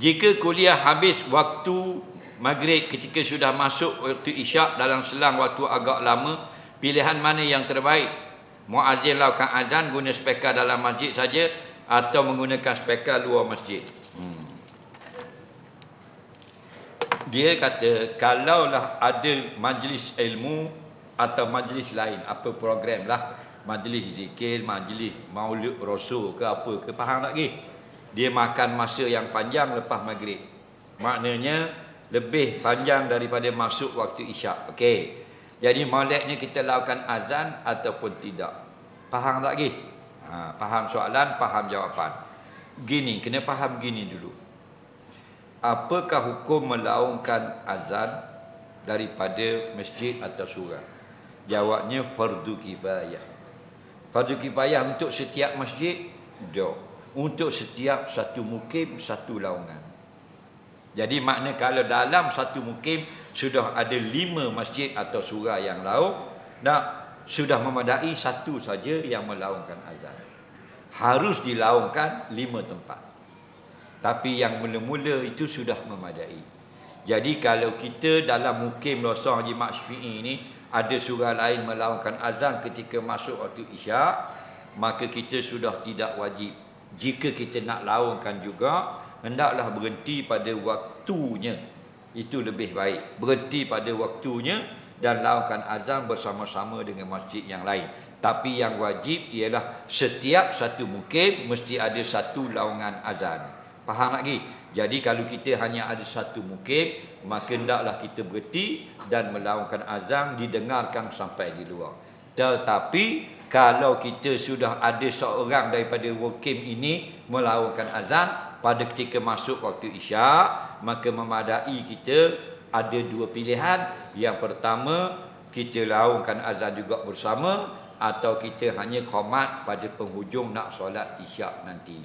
Jika kuliah habis waktu maghrib ketika sudah masuk waktu isyak dalam selang waktu agak lama, pilihan mana yang terbaik? Muazzin lakukan azan guna speaker dalam masjid saja atau menggunakan speaker luar masjid. Hmm. Dia kata kalaulah ada majlis ilmu atau majlis lain, apa program lah, majlis zikir, majlis maulid rasul ke apa ke, faham tak lagi? Dia makan masa yang panjang lepas maghrib. Maknanya lebih panjang daripada masuk waktu isyak. Okey. Jadi moleknya kita lakukan azan ataupun tidak. Faham tak lagi? Ha, faham soalan, faham jawapan. Gini, kena faham gini dulu. Apakah hukum melaungkan azan daripada masjid atau surau? Jawabnya fardu kifayah. Fardu kifayah untuk setiap masjid? Jauh. Untuk setiap satu mukim, satu laungan. Jadi makna kalau dalam satu mukim sudah ada lima masjid atau surah yang lauk, nak sudah memadai satu saja yang melaungkan azan. Harus dilaungkan lima tempat. Tapi yang mula-mula itu sudah memadai. Jadi kalau kita dalam mukim Losong Haji Mak Syafi'i ini ada surah lain melaungkan azan ketika masuk waktu isyak, maka kita sudah tidak wajib. Jika kita nak laungkan juga, hendaklah berhenti pada waktunya. Itu lebih baik. Berhenti pada waktunya dan lakukan azan bersama-sama dengan masjid yang lain. Tapi yang wajib ialah setiap satu mukim mesti ada satu laungan azan. Faham lagi jadi kalau kita hanya ada satu mukim maka hendaklah kita berhenti dan melakukan azan didengarkan sampai di luar. Tetapi kalau kita sudah ada seorang daripada mukim ini melakukan azan pada ketika masuk waktu isyak maka memadai kita ada dua pilihan. Yang pertama kita laungkan azan juga bersama atau kita hanya komat pada penghujung nak solat isyak nanti.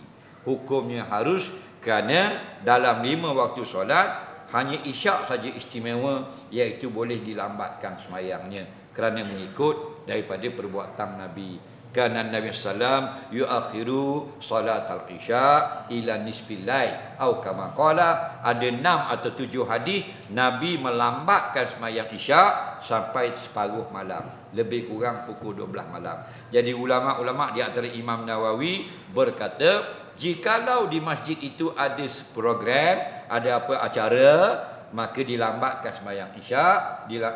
Hukumnya harus kerana dalam lima waktu solat hanya isyak saja istimewa iaitu boleh dilambatkan semayangnya. Kerana mengikut daripada perbuatan Nabi. Kana Nabi sallam yuakhiru salat al-isya ila nisfil lail. Atau kama qala ada enam atau tujuh hadis Nabi melambatkan sembahyang isya sampai separuh malam. Lebih kurang pukul 12 malam. Jadi ulama-ulama di antara Imam Nawawi berkata jikalau di masjid itu ada program ada apa acara maka dilambatkan sembahyang isya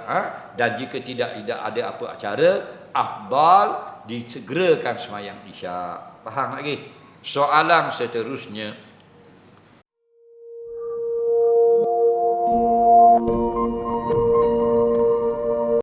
ha? dan jika tidak tidak ada apa acara afdal disegerakan semayang isyak. Faham lagi? Soalan seterusnya,